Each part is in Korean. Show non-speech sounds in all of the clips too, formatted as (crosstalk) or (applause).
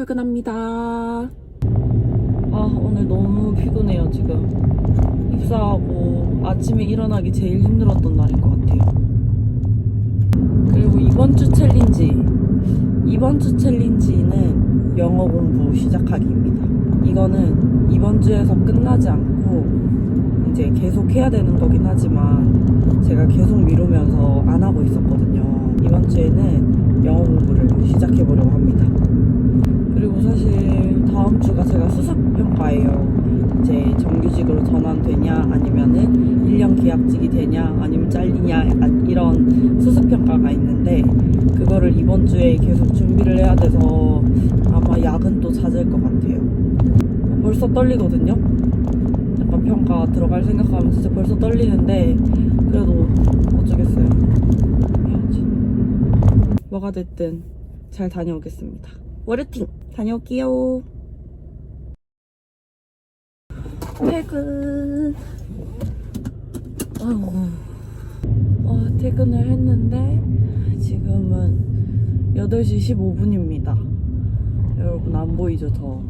출근합니다. 아, 오늘 너무 피곤해요, 지금. 입사하고 아침에 일어나기 제일 힘들었던 날인 것 같아요. 그리고 이번 주 챌린지. 이번 주 챌린지는 영어 공부 시작하기입니다. 이거는 이번 주에서 끝나지 않고 이제 계속 해야 되는 거긴 하지만 제가 계속 미루면서 안 하고 있었거든요. 이번 주에는 영어 공부를 시작해 보려고 합니다. 사실 다음 주가 제가 수습 평가예요. 이제 정규직으로 전환되냐 아니면은 1년 계약직이 되냐 아니면 잘리냐 약간 이런 수습 평가가 있는데 그거를 이번 주에 계속 준비를 해야 돼서 아마 야근도 잦을 것 같아요. 벌써 떨리거든요. 약간 평가 들어갈 생각하면 진짜 벌써 떨리는데 그래도 어쩌겠어요. 해야지. 뭐가 됐든 잘 다녀오겠습니다. 월요팅 다녀올게요. 퇴근. 아이고. 어, 퇴근을 했는데 지금은 8시 15분입니다. 여러분 안 보이죠 저.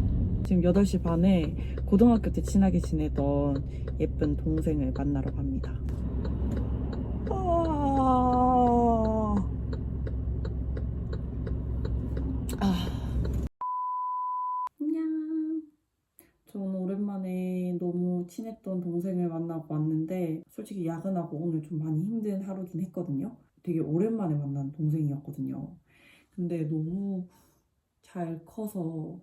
지금 8시 반에 고등학교 때 친하게 지내던 예쁜 동생을 만나러 갑니다. 아... 아. 안녕. 저는 오랜만에 너무 친했던 동생을 만나고 왔는데 솔직히 야근하고 오늘 좀 많이 힘든 하루긴 했거든요. 되게 오랜만에 만난 동생이었거든요. 근데 너무 잘 커서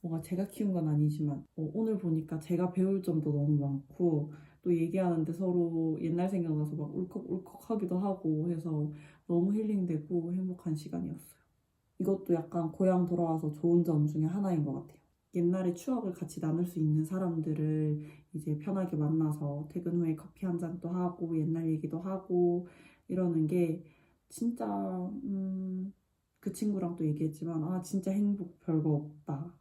뭔가 제가 키운 건 아니지만 어, 오늘 보니까 제가 배울 점도 너무 많고 또 얘기하는데 서로 옛날 생각나서 막 울컥울컥 하기도 하고 해서 너무 힐링되고 행복한 시간이었어요. 이것도 약간 고향 돌아와서 좋은 점 중에 하나인 것 같아요. 옛날의 추억을 같이 나눌 수 있는 사람들을 이제 편하게 만나서 퇴근 후에 커피 한 잔도 하고 옛날 얘기도 하고 이러는 게 진짜 음, 그 친구랑 또 얘기했지만 아 진짜 행복 별거 없다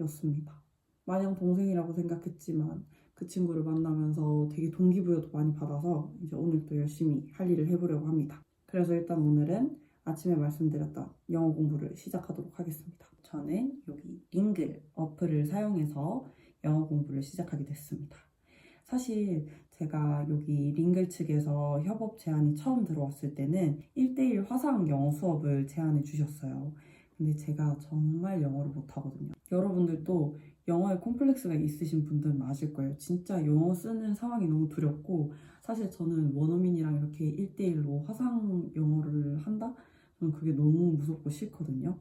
였습니다. 마냥 동생이라고 생각했지만 그 친구를 만나면서 되게 동기부여도 많이 받아서 이제 오늘 또 열심히 할 일을 해보려고 합니다. 그래서 일단 오늘은 아침에 말씀드렸던 영어 공부를 시작하도록 하겠습니다. 저는 여기 링글 어플을 사용해서 영어 공부를 시작하게 됐습니다. 사실 제가 여기 링글 측에서 협업 제안이 처음 들어왔을 때는 1대1 화상 영어 수업을 제안해 주셨어요. 근데 제가 정말 영어를 못하거든요. 여러분들도 영어에 콤플렉스가 있으신 분들은 아실 거예요. 진짜 영어 쓰는 상황이 너무 두렵고 사실 저는 원어민이랑 이렇게 1대1로 화상 영어를 한다? 저는 그게 너무 무섭고 싫거든요.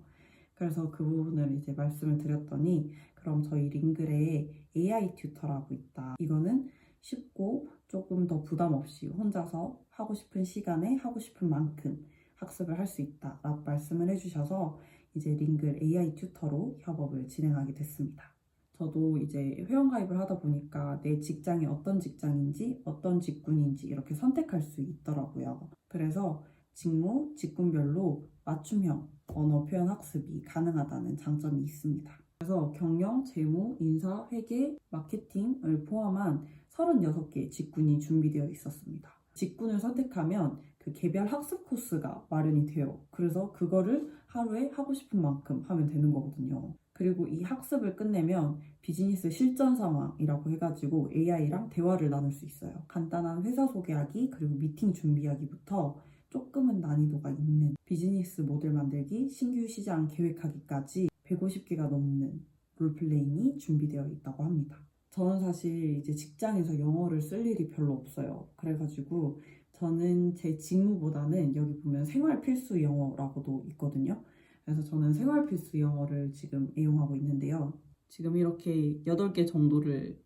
그래서 그 부분을 이제 말씀을 드렸더니 그럼 저희 링글에 AI 튜터라고 있다. 이거는 쉽고 조금 더 부담 없이 혼자서 하고 싶은 시간에 하고 싶은 만큼 학습을 할 수 있다. 라고 말씀을 해주셔서 이제 링글 AI 튜터로 협업을 진행하게 됐습니다. 저도 이제 회원가입을 하다 보니까 내 직장이 어떤 직장인지 어떤 직군인지 이렇게 선택할 수 있더라고요. 그래서 직무, 직군별로 맞춤형 언어 표현 학습이 가능하다는 장점이 있습니다. 그래서 경영, 재무, 인사, 회계, 마케팅을 포함한 36개의 직군이 준비되어 있었습니다. 직군을 선택하면 그 개별 학습 코스가 마련이 돼요. 그래서 그거를 하루에 하고 싶은 만큼 하면 되는 거거든요. 그리고 이 학습을 끝내면 비즈니스 실전 상황이라고 해가지고 AI랑 대화를 나눌 수 있어요. 간단한 회사 소개하기, 그리고 미팅 준비하기부터 조금은 난이도가 있는 비즈니스 모델 만들기, 신규 시장 계획하기까지 150개가 넘는 롤플레잉이 준비되어 있다고 합니다. 저는 사실 이제 직장에서 영어를 쓸 일이 별로 없어요. 그래가지고 저는 제 직무보다는 여기 보면 생활 필수 영어라고도 있거든요. 그래서 저는 생활 필수 영어를 지금 이용하고 있는데요. 지금 이렇게 8개 정도를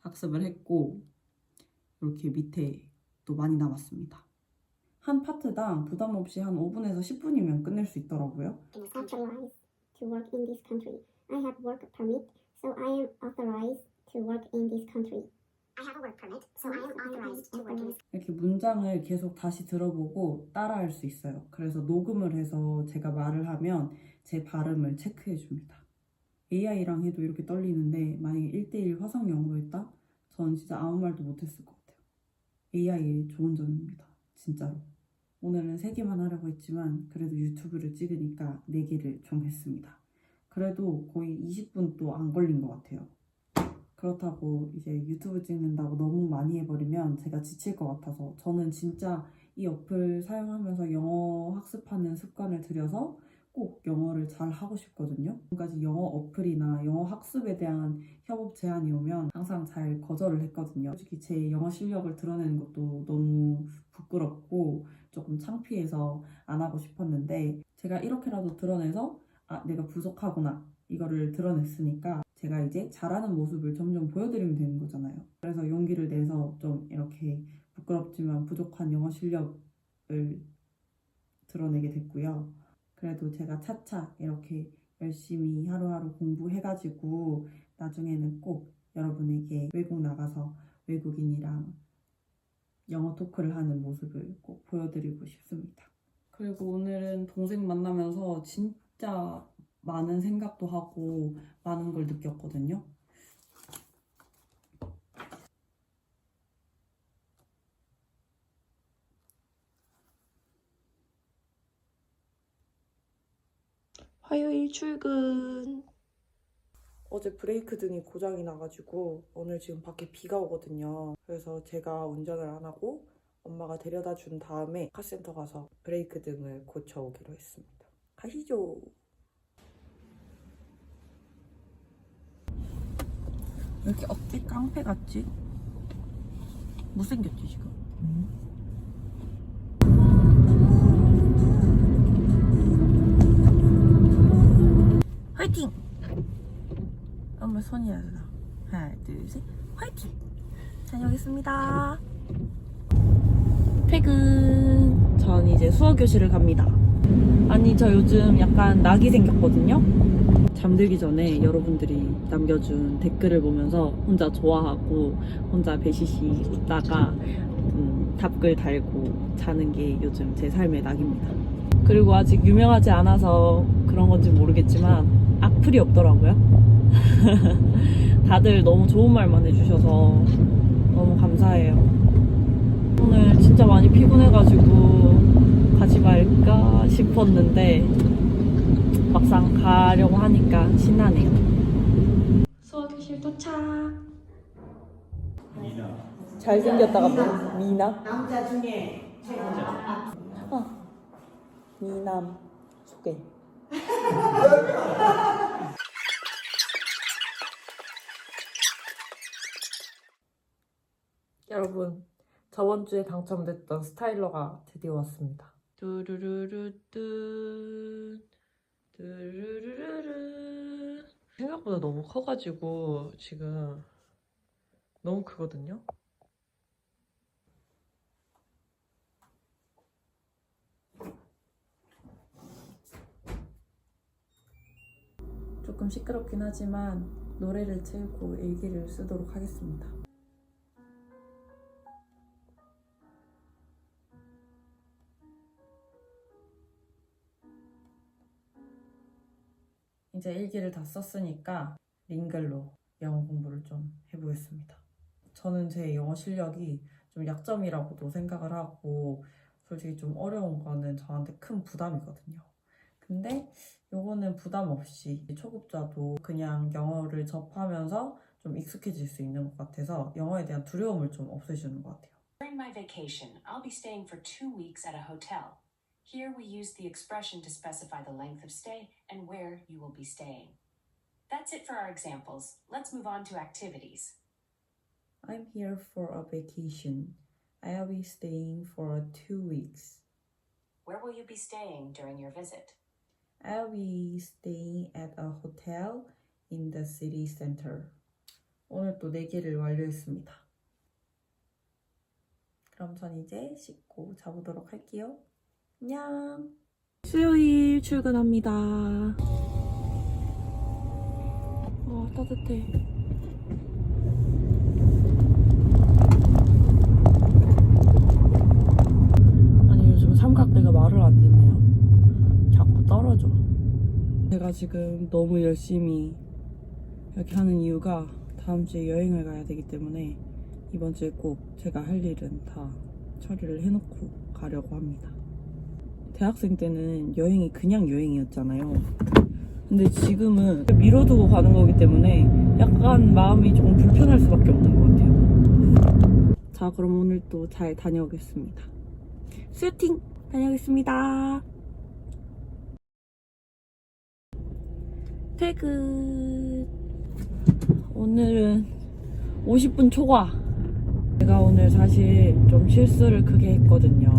학습을 했고, 이렇게 밑에 또 많이 남았습니다. 한 파트당 부담 없이 한 5분에서 10분이면 끝낼 수 있더라고요. authorized to work in this country. I have work permit, so I am authorized to work in this country. I have a work permit, so I am authorized to work in this 이렇게 문장을 계속 다시 들어보고 따라할 수 있어요. 그래서 녹음을 해서 제가 말을 하면 제 발음을 체크해 줍니다. AI랑 해도 이렇게 떨리는데 만약에 1대1 화상 영어로 했다? 전 진짜 아무 말도 못했을 것 같아요. AI의 좋은 점입니다. 진짜로. 오늘은 3개만 하려고 했지만 그래도 유튜브를 찍으니까 4개를 정했습니다. 그래도 거의 20분도 안 걸린 것 같아요. 그렇다고 이제 유튜브 찍는다고 너무 많이 해버리면 제가 지칠 것 같아서 저는 진짜 이 어플 사용하면서 영어 학습하는 습관을 들여서 꼭 영어를 잘 하고 싶거든요. 지금까지 영어 어플이나 영어 학습에 대한 협업 제안이 오면 항상 잘 거절을 했거든요. 솔직히 제 영어 실력을 드러내는 것도 너무 부끄럽고 조금 창피해서 안 하고 싶었는데 제가 이렇게라도 드러내서 아, 내가 부족하구나. 이거를 드러냈으니까 제가 이제 잘하는 모습을 점점 보여드리면 되는 거잖아요. 그래서 용기를 내서 좀 이렇게 부끄럽지만 부족한 영어 실력을 드러내게 됐고요. 그래도 제가 차차 이렇게 열심히 하루하루 공부해가지고 나중에는 꼭 여러분에게 외국 나가서 외국인이랑 영어 토크를 하는 모습을 꼭 보여드리고 싶습니다. 그리고 오늘은 동생 만나면서 진짜 많은 생각도 하고 많은 걸 느꼈거든요. 화요일 출근. 어제 브레이크 등이 고장이 나가지고 오늘 지금 밖에 비가 오거든요. 그래서 제가 운전을 안 하고 엄마가 데려다 준 다음에 카센터 가서 브레이크 등을 고쳐 오기로 했습니다. 가시죠. 여기 어때? 깡패 같지? 못생겼지 지금? 화이팅! 엄마 손이라서 하나 둘셋. 화이팅! 다녀오겠습니다. 퇴근! 전 이제 수어 교실을 갑니다. 아니 저 요즘 약간 낙이 생겼거든요? 잠들기 전에 여러분들이 남겨준 댓글을 보면서 혼자 좋아하고 혼자 배시시 웃다가 음, 답글 달고 자는 게 요즘 제 삶의 낙입니다. 그리고 아직 유명하지 않아서 그런 건지 모르겠지만 악플이 없더라고요 (laughs) 다들 너무 좋은 말만 해주셔서 너무 감사해요. 오늘 진짜 많이 피곤해가지고 가지 말까 싶었는데 막상 가려고 하니까 신나네요. 수학교실 도착. 잘생겼다가 뭐? 미나? 남자 중에 최고죠. 미남 소개. (laughs) 여러분, 저번 주에 당첨됐던 스타일러가 드디어 왔습니다. 뚜루루루뚜. 뚜루루루루. 생각보다 너무 커가지고 지금 너무 크거든요. 조금 시끄럽긴 하지만 노래를 채우고 일기를 쓰도록 하겠습니다. 이제 일기를 다 썼으니까 링글로 영어 공부를 좀 해보겠습니다. 저는 제 영어 실력이 좀 약점이라고도 생각을 하고 솔직히 좀 어려운 거는 저한테 큰 부담이거든요. 근데 요거는 부담 없이 초급자도 그냥 영어를 접하면서 좀 익숙해질 수 있는 것 같아서 영어에 대한 두려움을 좀 없애주는 것 같아요. During my vacation, I'll be staying for two weeks at a hotel. Here we use the expression to specify the length of stay and where you will be staying. That's it for our examples. Let's move on to activities. I'm here for a vacation. I'll be staying for two weeks. Where will you be staying during your visit? I'll be staying at a hotel in the city center. 오늘 또 4개를 완료했습니다. 그럼 전 이제 씻고 자보도록 할게요. 안녕. 수요일 출근합니다. 와 따뜻해. 아니 요즘 삼각대가 말을 안 듣네요. 자꾸 떨어져. 제가 지금 너무 열심히 이렇게 하는 이유가 다음 주에 여행을 가야 되기 때문에 이번 주에 꼭 제가 할 일은 다 처리를 해놓고 가려고 합니다. 대학생 때는 여행이 그냥 여행이었잖아요. 근데 지금은 미뤄두고 가는 거기 때문에 약간 마음이 조금 불편할 수밖에 없는 것 같아요. 자, 그럼 오늘 또 잘 다녀오겠습니다. 슈팅 다녀오겠습니다. 퇴근. 오늘은 50분 초과. 제가 오늘 사실 좀 실수를 크게 했거든요.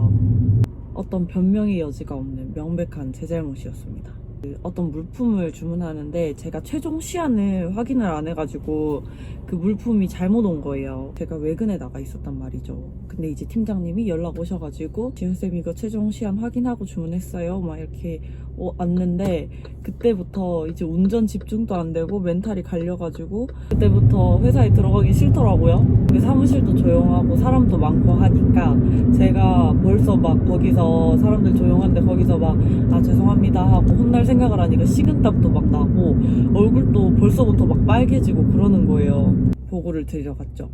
어떤 변명의 여지가 없는 명백한 제 잘못이었습니다. 그 어떤 물품을 주문하는데 제가 최종 시한을 확인을 안 해가지고 그 물품이 잘못 온 거예요. 제가 외근에 나가 있었단 말이죠. 근데 이제 팀장님이 연락 오셔가지고 지은쌤 이거 최종 시한 확인하고 주문했어요. 막 이렇게 어, 왔는데 그때부터 이제 운전 집중도 안 되고 멘탈이 갈려가지고 그때부터 회사에 들어가기 싫더라고요. 근데 사무실도 조용하고 사람도 많고 하니까 제가 벌써 막 거기서 사람들 조용한데 거기서 막 아 죄송합니다 하고 혼날 생각을 하니까 식은땀도 막 나고 얼굴도 벌써부터 막 빨개지고 그러는 거예요. 보고를 드리러 갔죠.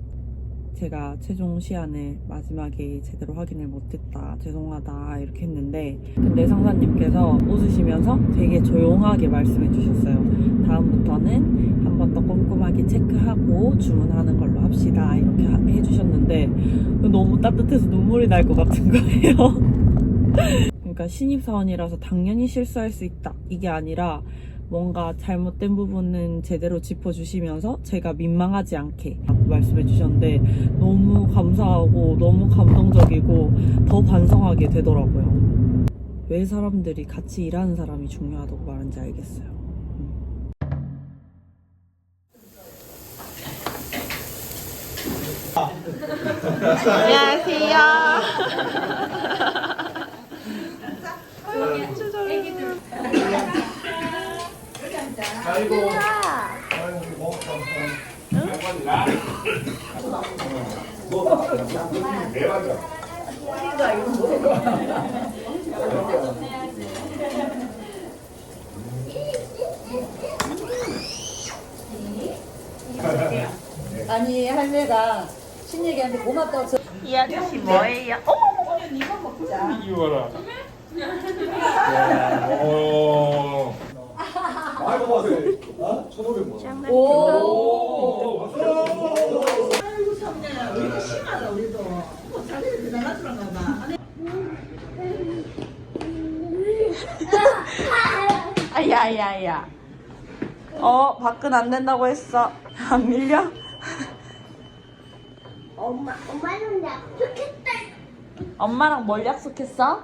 제가 최종 시안을 마지막에 제대로 확인을 못했다 죄송하다 이렇게 했는데 근데 상사님께서 웃으시면서 되게 조용하게 말씀해 주셨어요 다음부터는 한 번 더 꼼꼼하게 체크하고 주문하는 걸로 합시다 이렇게 하- 해주셨는데 너무 따뜻해서 눈물이 날 것 같은 거예요 (laughs) 그러니까 신입사원이라서 당연히 실수할 수 있다 이게 아니라 뭔가 잘못된 부분은 제대로 짚어주시면서 제가 민망하지 않게 말씀해 주셨는데 너무 감사하고 너무 감동적이고 더 반성하게 되더라고요. 왜 사람들이 같이 일하는 사람이 중요하다고 말하는지 알겠어요. (laughs) 아이고. 아이고. 아이고. 아니 할매가 신얘기한테 고맙다고 이 아저씨 뭐예요? 어머 어머 이거 먹자 이거라 어. 아이고 봐세요. 어? 1,500만 원. 오. 아이고 참내야 우리도 심하다 우리도 뭐 자기들 대단하더란가 봐 아야야야. 어, 밖은 안 된다고 했어. 안 밀려? 엄마, 엄마는 약속했다. 엄마랑 뭘 약속했어?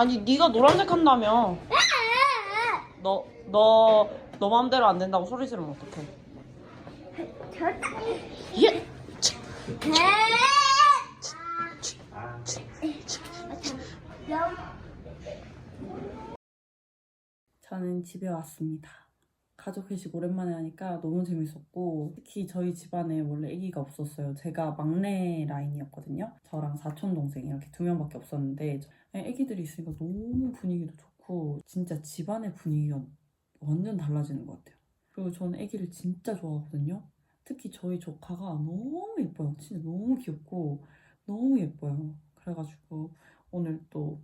아니, 네가 노란색 한다며. 너, 너, 너 맘대로 안 된다고 소리 지르면 어떡해. 예! 저는 집에 왔습니다. 가족 회식 오랜만에 하니까 너무 재밌었고 특히 저희 집안에 원래 아기가 없었어요. 제가 막내 라인이었거든요. 저랑 사촌 동생 이렇게 두 명밖에 없었는데 아기들이 있으니까 너무 분위기도 좋고 진짜 집안의 분위기가 완전 달라지는 것 같아요. 그리고 저는 아기를 진짜 좋아하거든요. 특히 저희 조카가 너무 예뻐요. 진짜 너무 귀엽고 너무 예뻐요. 그래가지고 오늘 또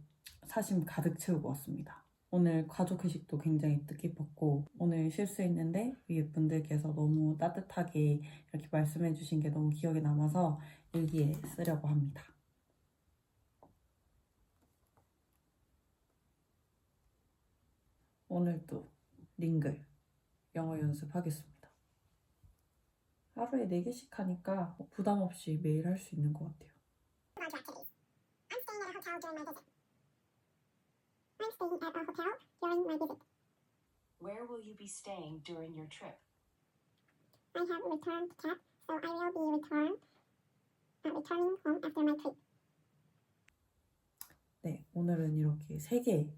사심 가득 채우고 왔습니다. 오늘 가족 회식도 굉장히 뜻깊었고 오늘 실수했는데 위에 분들께서 너무 따뜻하게 이렇게 말씀해 주신 게 너무 기억에 남아서 일기에 쓰려고 합니다. 오늘도 링글 영어 연습하겠습니다. 하루에 4개씩 하니까 뭐 부담 없이 매일 할 수 있는 것 같아요. I'm staying at a hotel during my visit. I'm staying at a hotel during my visit. Where will you be staying during your trip? I have returned cat, so I will be return, uh, returning home after my trip. 네, 오늘은 이렇게 세 개,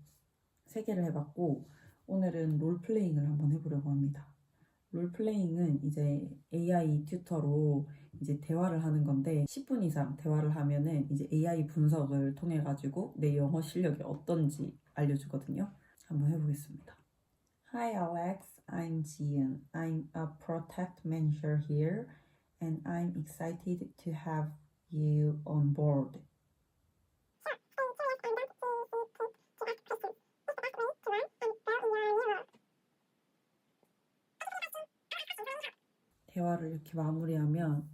세 개를 해봤고, 오늘은 롤플레잉을 한번 해보려고 합니다. 롤플레잉은 이제 AI 튜터로 이제 대화를 하는 건데, 10분 이상 대화를 하면은 이제 AI 분석을 통해 가지고 내 영어 실력이 어떤지 알려주거든요. 한번 해보겠습니다. Hi Alex, I'm Jian. I'm a product manager here, and I'm excited to have you on board. 대화를 이렇게 마무리하면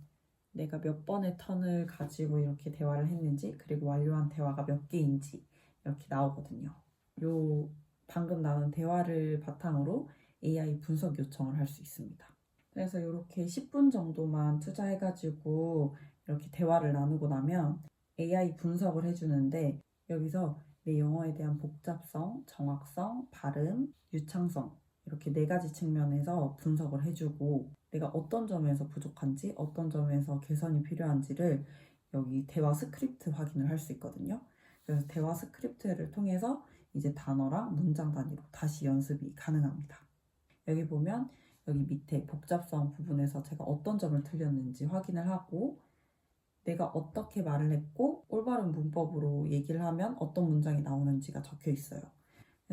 내가 몇 번의 턴을 가지고 이렇게 대화를 했는지 그리고 완료한 대화가 몇 개인지 이렇게 나오거든요. 요 방금 나눈 대화를 바탕으로 AI 분석 요청을 할 수 있습니다. 그래서 이렇게 10분 정도만 투자해가지고 이렇게 대화를 나누고 나면 AI 분석을 해주는데 여기서 내 영어에 대한 복잡성, 정확성, 발음, 유창성 이렇게 네 가지 측면에서 분석을 해주고 내가 어떤 점에서 부족한지 어떤 점에서 개선이 필요한지를 여기 대화 스크립트 확인을 할 수 있거든요. 그래서 대화 스크립트를 통해서 이제 단어랑 문장 단위로 다시 연습이 가능합니다. 여기 보면 여기 밑에 복잡성 부분에서 제가 어떤 점을 틀렸는지 확인을 하고 내가 어떻게 말을 했고 올바른 문법으로 얘기를 하면 어떤 문장이 나오는지가 적혀 있어요.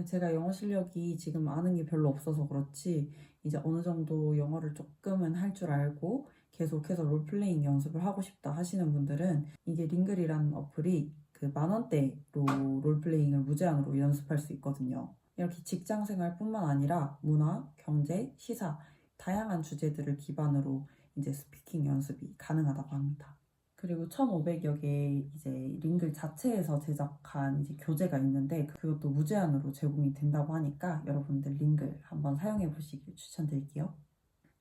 제가 영어 실력이 지금 아는 게 별로 없어서 그렇지 이제 어느 정도 영어를 조금은 할 줄 알고 계속해서 롤플레잉 연습을 하고 싶다 하시는 분들은 이게 링글이라는 어플이 그 만원대로 롤플레잉을 무제한으로 연습할 수 있거든요. 이렇게 직장 생활뿐만 아니라 문화, 경제, 시사 다양한 주제들을 기반으로 이제 스피킹 연습이 가능하다고 합니다. 그리고 1,500여 개의 이제 링글 자체에서 제작한 이제 교재가 있는데 그것도 무제한으로 제공이 된다고 하니까 여러분들 링글 한번 사용해 보시길 추천드릴게요.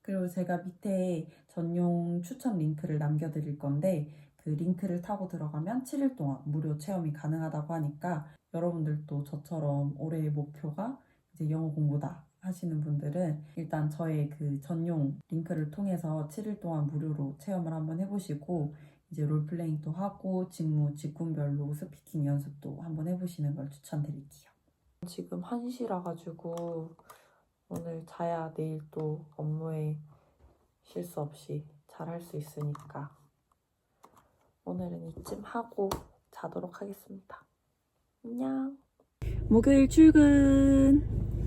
그리고 제가 밑에 전용 추천 링크를 남겨드릴 건데 그 링크를 타고 들어가면 7일 동안 무료 체험이 가능하다고 하니까 여러분들도 저처럼 올해의 목표가 이제 영어 공부다 하시는 분들은 일단 저의 그 전용 링크를 통해서 7일 동안 무료로 체험을 한번 해보시고 이제 롤플레잉도 하고 직무, 직군별로 스피킹 연습도 한번 해보시는 걸 추천드릴게요. 지금 1시라 가지고 오늘 자야 내일 또 업무에 실수 없이 잘 할 수 있으니까 오늘은 이쯤 하고 자도록 하겠습니다. 안녕. 목요일 출근.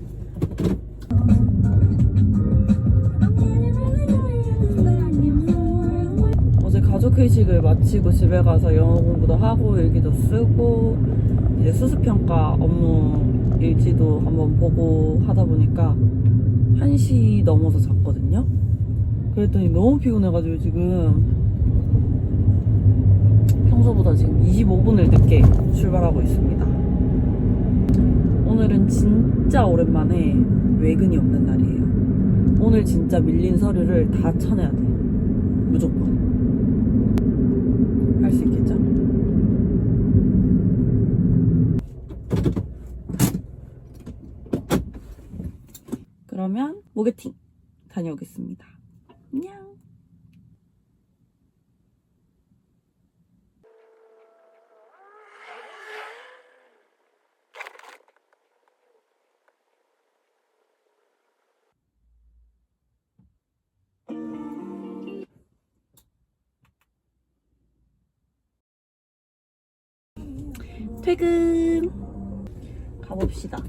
회식을 마치고 집에 가서 영어 공부도 하고 일기도 쓰고 이제 수습평가 업무 일지도 한번 보고 하다 보니까 1시 넘어서 잤거든요. 그랬더니 너무 피곤해가지고 지금 평소보다 지금 25분을 늦게 출발하고 있습니다. 오늘은 진짜 오랜만에 외근이 없는 날이에요. 오늘 진짜 밀린 서류를 다 쳐내야 돼. 무조건. 할 수 있겠죠? 모개팅 다녀오겠습니다. 안녕. 퇴근 가봅시다.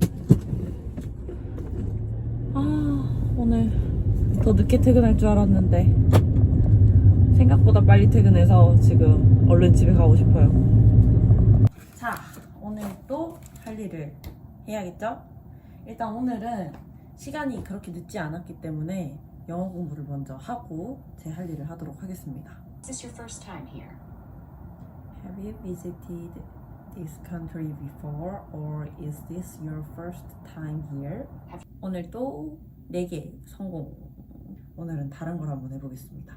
아 오늘 더 늦게 퇴근할 줄 알았는데 생각보다 빨리 퇴근해서 지금 얼른 집에 가고 싶어요. 자 오늘 또 할 일을 해야겠죠? 일단 오늘은 시간이 그렇게 늦지 않았기 때문에 영어 공부를 먼저 하고 제 할 일을 하도록 하겠습니다. Is this your first time here? Have you visited this country before or is this your first time here? 오늘도 4개 성공. 오늘은 다른 걸 한번 해보겠습니다.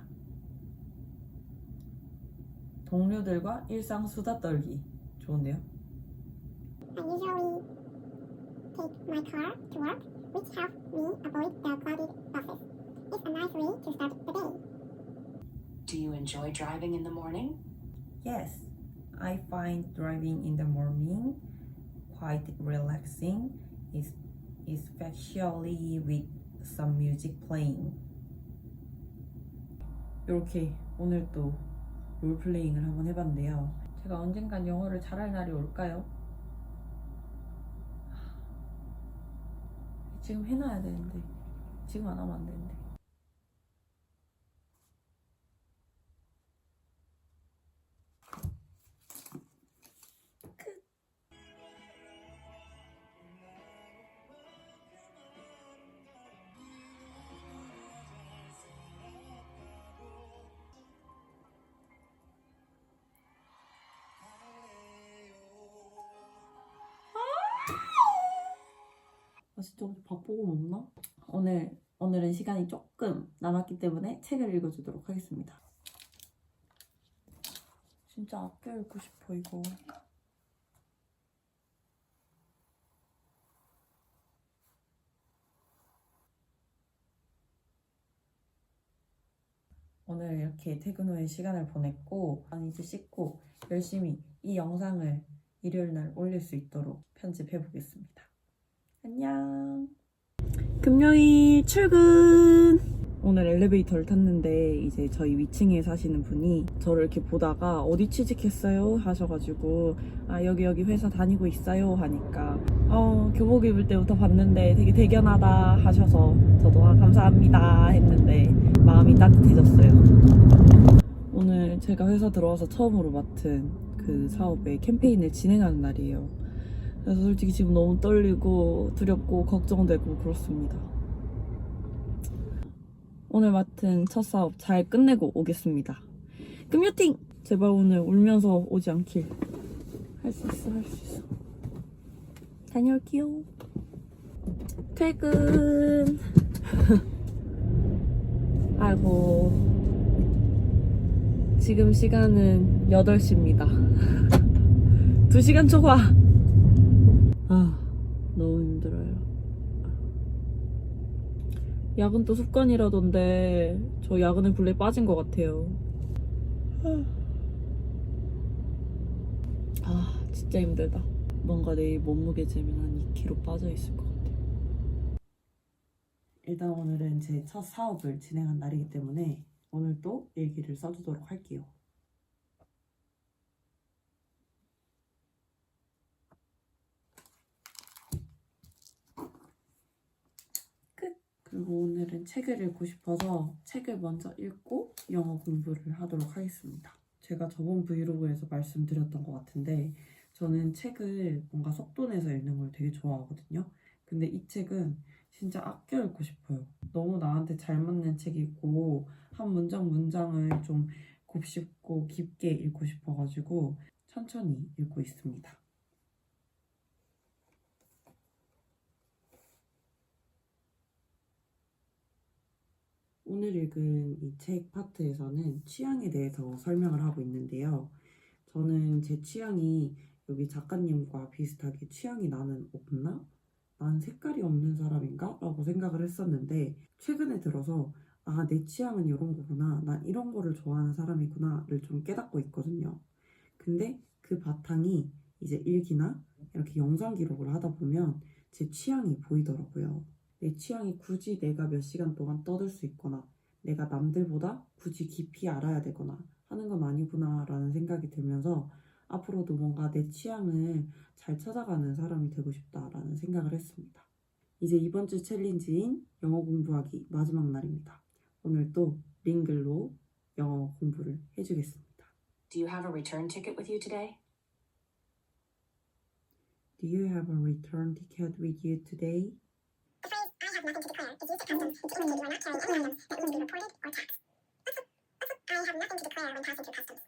동료들과 일상 수다 떨기. 좋은데요? I usually take my car to work, which helps me avoid the crowded buses. If a nice way to start the day. Do you enjoy driving in the morning? Yes, I find driving in the morning quite relaxing, es- especially with some music playing. 이렇게 오늘 또 롤플레잉을 한번 해봤는데요. 제가 언젠간 영어를 잘할 날이 올까요? 지금 해놔야 되는데 지금 안 하면 안 되는데. 보고 먹나? 오늘 오늘은 시간이 조금 남았기 때문에 책을 읽어주도록 하겠습니다. 진짜 아껴 읽고 싶어 이거. 오늘 이렇게 퇴근 후에 시간을 보냈고 난 이제 씻고 열심히 이 영상을 일요일 날 올릴 수 있도록 편집해 보겠습니다. 안녕. 금요일 출근. 오늘 엘리베이터를 탔는데 이제 저희 위층에 사시는 분이 저를 이렇게 보다가 어디 취직했어요 하셔가지고 아 여기 여기 회사 다니고 있어요 하니까 어 교복 입을 때부터 봤는데 되게 대견하다 하셔서 저도 아 감사합니다 했는데 마음이 따뜻해졌어요. 오늘 제가 회사 들어와서 처음으로 맡은 그 사업의 캠페인을 진행하는 날이에요. 그래서 솔직히 지금 너무 떨리고 두렵고 걱정되고 그렇습니다. 오늘 맡은 첫 사업 잘 끝내고 오겠습니다. 금요팅! 제발 오늘 울면서 오지 않길. 할 수 있어, 할 수 있어. 다녀올게요. 퇴근. (laughs) 아이고. 지금 시간은 8시입니다. 2시간 (laughs) 초과! 아, 너무 힘들어요. 야근 또 습관이라던데 저 야근에 굴레 빠진 것 같아요. 아, 진짜 힘들다. 뭔가 내일 몸무게 재면 한 2kg 빠져 있을 것 같아요. 일단 오늘은 제 첫 사업을 진행한 날이기 때문에 오늘 또 일기를 써주도록 할게요. 그리고 오늘은 책을 읽고 싶어서 책을 먼저 읽고 영어 공부를 하도록 하겠습니다. 제가 저번 브이로그에서 말씀드렸던 것 같은데 저는 책을 뭔가 속도 내서 읽는 걸 되게 좋아하거든요. 근데 이 책은 진짜 아껴 읽고 싶어요. 너무 나한테 잘 맞는 책이고 한 문장 문장을 좀 곱씹고 깊게 읽고 싶어가지고 천천히 읽고 있습니다. 오늘 읽은 이 책 파트에서는 취향에 대해서 설명을 하고 있는데요. 저는 제 취향이 여기 작가님과 비슷하게 취향이 나는 없나? 난 색깔이 없는 사람인가? 라고 생각을 했었는데 최근에 들어서 아, 내 취향은 이런 거구나. 난 이런 거를 좋아하는 사람이구나를 좀 깨닫고 있거든요. 근데 그 바탕이 이제 일기나 이렇게 영상 기록을 하다 보면 제 취향이 보이더라고요. 내 취향이 굳이 내가 몇 시간 동안 떠들 수 있거나 내가 남들보다 굳이 깊이 알아야 되거나 하는 건 아니구나 라는 생각이 들면서 앞으로도 뭔가 내 취향을 잘 찾아가는 사람이 되고 싶다라는 생각을 했습니다. 이제 이번 주 챌린지인 영어 공부하기 마지막 날입니다. 오늘 또 링글로 영어 공부를 해주겠습니다. Do you have a return ticket with you today? Do you have a return ticket with you today? Have nothing to declare is used at customs to indicate you are not carrying any items that will be reported or taxed. That's it. I have nothing to declare when passing through customs.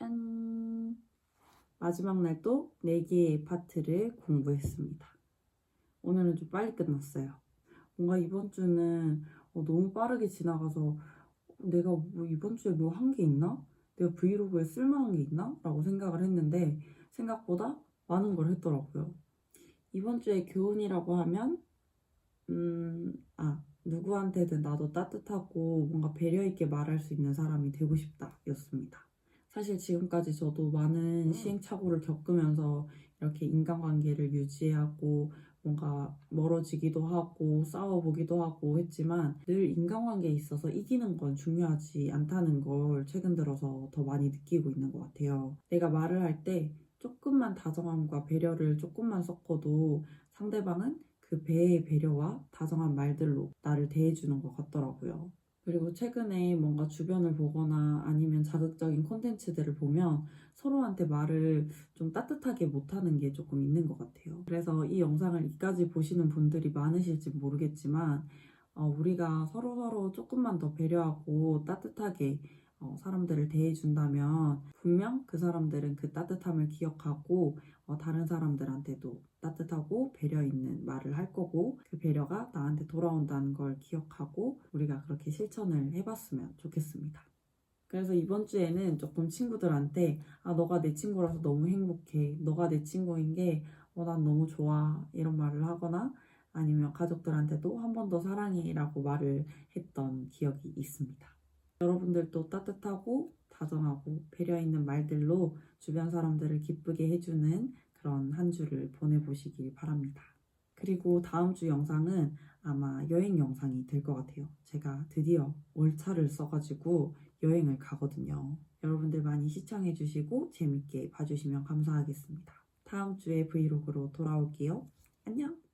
짠! 마지막 날 또 4개의 파트를 공부했습니다. 오늘은 좀 빨리 끝났어요. 뭔가 이번 주는 어, 너무 빠르게 지나가서 내가 뭐 이번 주에 뭐 한 게 있나? 내가 브이로그에 쓸만한 게 있나? 라고 생각을 했는데 생각보다 많은 걸 했더라고요. 이번 주에 교훈이라고 하면 음, 아, 누구한테든 나도 따뜻하고 뭔가 배려 있게 말할 수 있는 사람이 되고 싶다 였습니다. 사실 지금까지 저도 많은 시행착오를 겪으면서 이렇게 인간관계를 유지하고 뭔가 멀어지기도 하고 싸워보기도 하고 했지만 늘 인간관계에 있어서 이기는 건 중요하지 않다는 걸 최근 들어서 더 많이 느끼고 있는 것 같아요. 내가 말을 할 때 조금만 다정함과 배려를 조금만 섞어도 상대방은 그 배의 배려와 다정한 말들로 나를 대해주는 것 같더라고요. 그리고 최근에 뭔가 주변을 보거나 아니면 자극적인 콘텐츠들을 보면 서로한테 말을 좀 따뜻하게 못하는 게 조금 있는 것 같아요. 그래서 이 영상을 이까지 보시는 분들이 많으실지 모르겠지만, 어, 우리가 서로서로 조금만 더 배려하고 따뜻하게 어, 사람들을 대해준다면 분명 그 사람들은 그 따뜻함을 기억하고 어, 다른 사람들한테도 따뜻하고 배려 있는 말을 할 거고 그 배려가 나한테 돌아온다는 걸 기억하고 우리가 그렇게 실천을 해봤으면 좋겠습니다. 그래서 이번 주에는 조금 친구들한테 아 너가 내 친구라서 너무 행복해 너가 내 친구인 게 어, 난 너무 좋아 이런 말을 하거나 아니면 가족들한테도 한 번 더 사랑해 라고 말을 했던 기억이 있습니다. 여러분들도 따뜻하고 다정하고 배려 있는 말들로 주변 사람들을 기쁘게 해주는 그런 한 주를 보내보시길 바랍니다. 그리고 다음 주 영상은 아마 여행 영상이 될 것 같아요. 제가 드디어 월차를 써가지고 여행을 가거든요. 여러분들 많이 시청해주시고 재밌게 봐주시면 감사하겠습니다. 다음 주에 브이로그로 돌아올게요. 안녕!